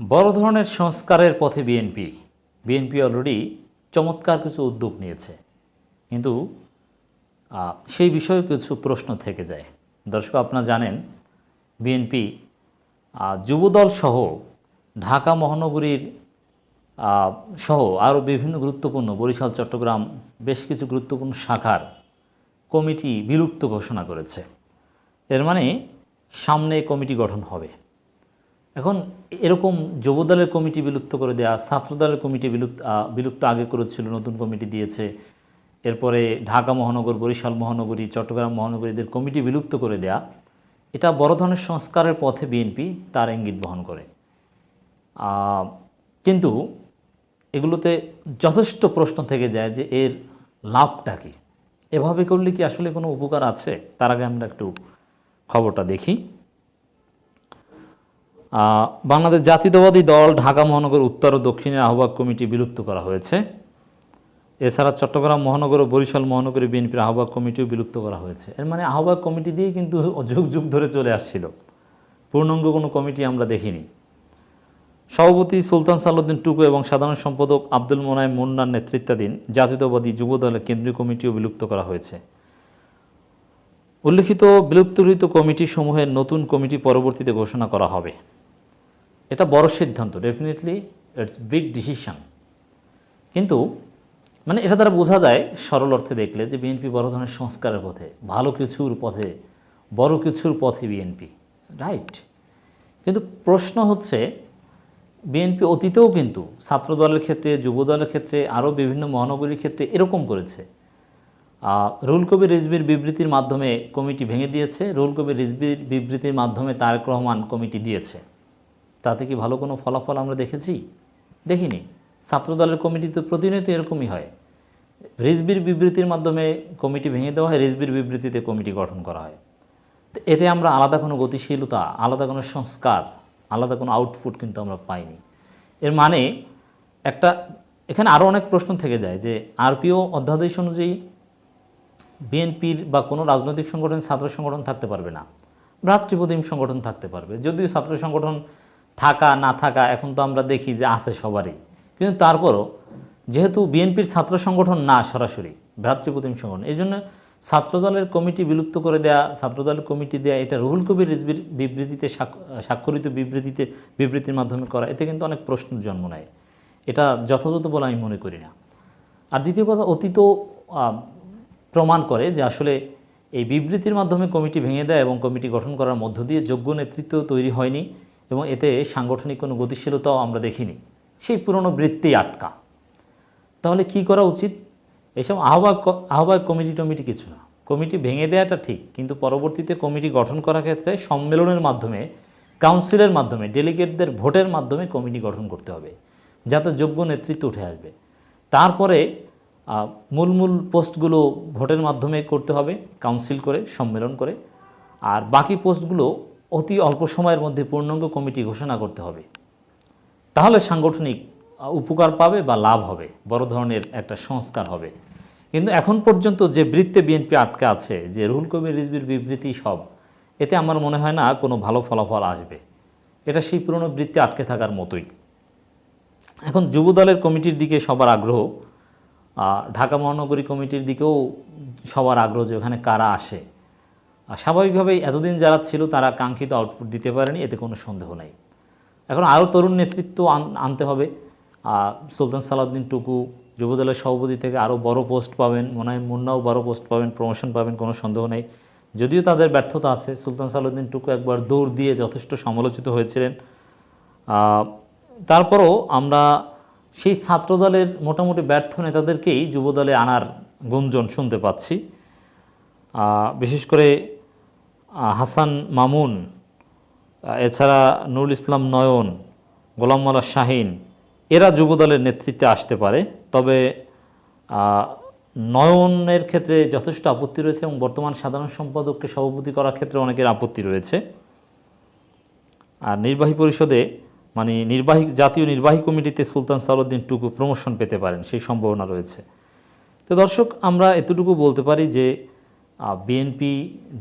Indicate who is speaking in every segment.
Speaker 1: বড় ধরনের সংস্কারের পথে বিএনপি বিএনপি অলরেডি চমৎকার কিছু উদ্যোগ নিয়েছে। কিন্তু সেই বিষয়ে কিছু প্রশ্ন থেকে যায়। দর্শক, আপনারা জানেন বিএনপি যুবদল সহ ঢাকা মহানগরীর সহ আরও বিভিন্ন গুরুত্বপূর্ণ বরিশাল, চট্টগ্রাম বেশ কিছু গুরুত্বপূর্ণ শাখার কমিটি বিলুপ্ত ঘোষণা করেছে। এর মানে সামনে কমিটি গঠন হবে। এখন এরকম যুবদলের কমিটি বিলুপ্ত করে দেয়া, ছাত্রদলের কমিটি বিলুপ্ত বিলুপ্ত আগে করেছিল, নতুন কমিটি দিয়েছে, এরপরে ঢাকা মহানগর, বরিশাল মহানগরী, চট্টগ্রাম মহানগরীদের কমিটি বিলুপ্ত করে দেয়া, এটা বড় ধরনের সংস্কারের পথে বিএনপি তার ইঙ্গিত বহন করে। কিন্তু এগুলোতে যথেষ্ট প্রশ্ন থেকে যায় যে এর লাভটা কি? এভাবে করলে কি আসলে কোনো উপকার আছে? তার আগে আমরা একটু খবরটা দেখি। বাংলাদেশ জাতীয়তাবাদী দল ঢাকা মহানগর উত্তর ও দক্ষিণের আহ্বায়ক কমিটি বিলুপ্ত করা হয়েছে। এছাড়া চট্টগ্রাম মহানগর ও বরিশাল মহানগরী বিএনপির আহ্বায়ক কমিটিও বিলুপ্ত করা হয়েছে। এর মানে আহ্বায়ক কমিটি দিয়ে কিন্তু যুগ যুগ ধরে চলে আসছিল। পূর্ণাঙ্গ কোনো কমিটি আমরা দেখিনি। সভাপতি সুলতান সালাউদ্দিন টুকু এবং সাধারণ সম্পাদক আব্দুল মোনায় মুন্নার নেতৃত্বাধীন জাতীয়তাবাদী যুব দলের কেন্দ্রীয় কমিটিও বিলুপ্ত করা হয়েছে। উল্লেখিত বিলুপ্তকৃত কমিটি সমূহের নতুন কমিটি পরবর্তীতে ঘোষণা করা হবে। এটা বড় সিদ্ধান্ত ডেফিনেটলি ইটস বিগ ডিসিশন কিন্তু মানে এটা দ্বারা বোঝা যায় সরল অর্থে দেখলে যে বিএনপি বড় ধরনের সংস্কারের পথে ভালো কিছুর পথে বড় কিছুর পথে বিএনপি রাইট কিন্তু প্রশ্ন হচ্ছে বিএনপি অতীতেও কিন্তু ছাত্রদলের ক্ষেত্রে যুবদলের ক্ষেত্রে আরও বিভিন্ন মহানগরীর ক্ষেত্রে এরকম করেছে। আহ, রুহুল কবির রিজবির বিবৃতির মাধ্যমে কমিটি ভেঙে দিয়েছে রুহুল কবির রিজবির বিবৃতির মাধ্যমে তারেক রহমান কমিটি দিয়েছে। তাতে কি ভালো কোনো ফলাফল আমরা দেখেছি? দেখিনি। ছাত্রদলের কমিটি তো প্রতিনিয়ত এরকমই হয়। রিজবির বিবৃতির মাধ্যমে কমিটি ভেঙে দেওয়া হয়, রিজবির বিবৃতিতে কমিটি গঠন করা হয়। তো এতে আমরা আলাদা কোনো গতিশীলতা, আলাদা কোনো সংস্কার, আলাদা কোনো আউটপুট কিন্তু আমরা পাইনি। এর মানে একটা, এখানে আরও অনেক প্রশ্ন থেকে যায় যে আরপিও অধ্যাদেশ অনুযায়ী বিএনপির বা কোনো রাজনৈতিক সংগঠন, ছাত্র সংগঠন থাকতে পারবে না। ভ্রাতৃপ্রতিম সংগঠন থাকতে পারবে। যদিও ছাত্র সংগঠন থাকা, না থাকা, এখন তো আমরা দেখি যে আছে সবারই। কিন্তু তারপরও যেহেতু বিএনপির ছাত্র সংগঠন না সরাসরি, ভ্রাতৃপ্রতিম সংগঠন এই জন্য ছাত্রদলের কমিটি বিলুপ্ত করে দেয়া, ছাত্রদলের কমিটি দেয়া, এটা রুহুল কবির রিজবির বিবৃতিতে স্বাক্ষ- স্বাক্ষরিত বিবৃতিতে, বিবৃতির মাধ্যমে করা, এতে কিন্তু অনেক প্রশ্নের জন্ম নেয়। এটা যথাযথ বলে আমি মনে করি না। আর দ্বিতীয় কথা, অতীত প্রমাণ করে যে আসলে এই বিবৃতির মাধ্যমে কমিটি ভেঙে দেয় এবং কমিটি গঠন করার মধ্য দিয়ে যোগ্য নেতৃত্ব তৈরি হয়নি। এবং এতে সাংগঠনিক কোনো গতিশীলতাও আমরা দেখিনি। সেই পুরনো বৃত্তেই আটকা। তাহলে কি করা উচিত? এসব আহ্বায়ক আহ্বায়ক কমিটি টমিটি কিছু না। কমিটি ভেঙে দেওয়াটা ঠিক, কিন্তু পরবর্তীতে কমিটি গঠন করার ক্ষেত্রে সম্মেলনের মাধ্যমে, কাউন্সিলের মাধ্যমে, ডেলিগেটদের ভোটের মাধ্যমে কমিটি গঠন করতে হবে, যাতে যোগ্য নেতৃত্ব উঠে আসবে। তারপরে মূল মূল পোস্টগুলো ভোটের মাধ্যমে করতে হবে, কাউন্সিল করে, সম্মেলন করে। আর বাকি পোস্টগুলো অতি অল্প সময়ের মধ্যে পূর্ণাঙ্গ কমিটি ঘোষণা করতে হবে। তাহলে সাংগঠনিক উপকার পাবে বা লাভ হবে, বড় ধরনের একটা সংস্কার হবে। কিন্তু এখন পর্যন্ত যে বৃত্তে বিএনপি আটকে আছে, যে রুহুল কবির, রিজবির বিবৃতি সব, এতে আমার মনে হয় না কোনো ভালো ফলাফল আসবে। এটা সেই পুরনো বৃত্তে আটকে থাকার মতোই। এখন যুবদলের কমিটির দিকে সবার আগ্রহ ঢাকা মহানগরী কমিটির দিকেও সবার আগ্রহ যে ওখানে কারা আসে। স্বাভাবিকভাবেই এতদিন যারা ছিল তারা কাঙ্ক্ষিত আউটপুট দিতে পারেনি, এতে কোনো সন্দেহ নাই। এখন আরও তরুণ নেতৃত্ব আন- আনতে হবে। সুলতান সালাউদ্দিন টুকু যুবদলের সভাপতি থেকে আরও বড় পোস্ট পাবেন মোনায়েম মুন্নাও বড় পোস্ট পাবেন প্রমোশন পাবেন, কোনো সন্দেহ নেই। যদিও তাদের ব্যর্থতা আছে, সুলতান সালাউদ্দিন টুকু একবার দৌড় দিয়ে যথেষ্ট সমালোচিত হয়েছিলেন। তারপরও আমরা সেই ছাত্রদলের মোটামুটি ব্যর্থ নেতাদেরকেই যুবদলে আনার গুঞ্জন শুনতে পাচ্ছি। বিশেষ করে হাসান মামুন এছাড়া নুরুল ইসলাম নয়ন, গোলাম মোল্লা শাহিন, এরা যুবদলের নেতৃত্বে আসতে পারে। তবে নয়নের ক্ষেত্রে যথেষ্ট আপত্তি রয়েছে এবং বর্তমান সাধারণ সম্পাদককে সভাপতি করার ক্ষেত্রে অনেকের আপত্তি রয়েছে। আর নির্বাহী পরিষদে মানে নির্বাহী, জাতীয় নির্বাহী কমিটিতে সুলতান সালাউদ্দিন টুকু প্রমোশন পেতে পারেন, সেই সম্ভাবনা রয়েছে। তো দর্শক, আমরা এতটুকু বলতে পারি যে বিএনপি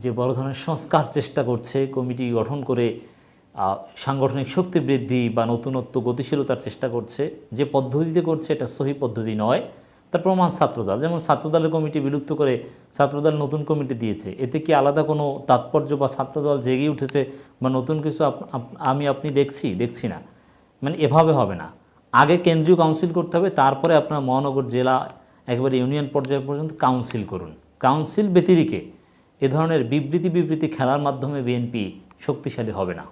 Speaker 1: যে বড় ধরনের সংস্কার চেষ্টা করছে, কমিটি গঠন করে সাংগঠনিক শক্তি বৃদ্ধি বা নতুনত্ব গতিশীলতার চেষ্টা করছে, যে পদ্ধতিতে করছে এটা সহি পদ্ধতি নয়। তার প্রমাণ ছাত্রদল। যেমন ছাত্রদলের কমিটি বিলুপ্ত করে ছাত্রদল নতুন কমিটি দিয়েছে। এতে কি আলাদা কোনো তাৎপর্য বা ছাত্রদল জেগে উঠেছে বা নতুন কিছু আমি আপনি দেখছি? দেখছি না। মানে এভাবে হবে না। আগে কেন্দ্রীয় কাউন্সিল করতে হবে, তারপরে আপনার মহানগর জেলা, একেবারে ইউনিয়ন পর্যায় পর্যন্ত কাউন্সিল করুন। কাউন্সিল ব্যতিরিকে এ ধরনের বিবৃতি বিবৃতি খেলার মাধ্যমে বিএনপি শক্তিশালী হবে না।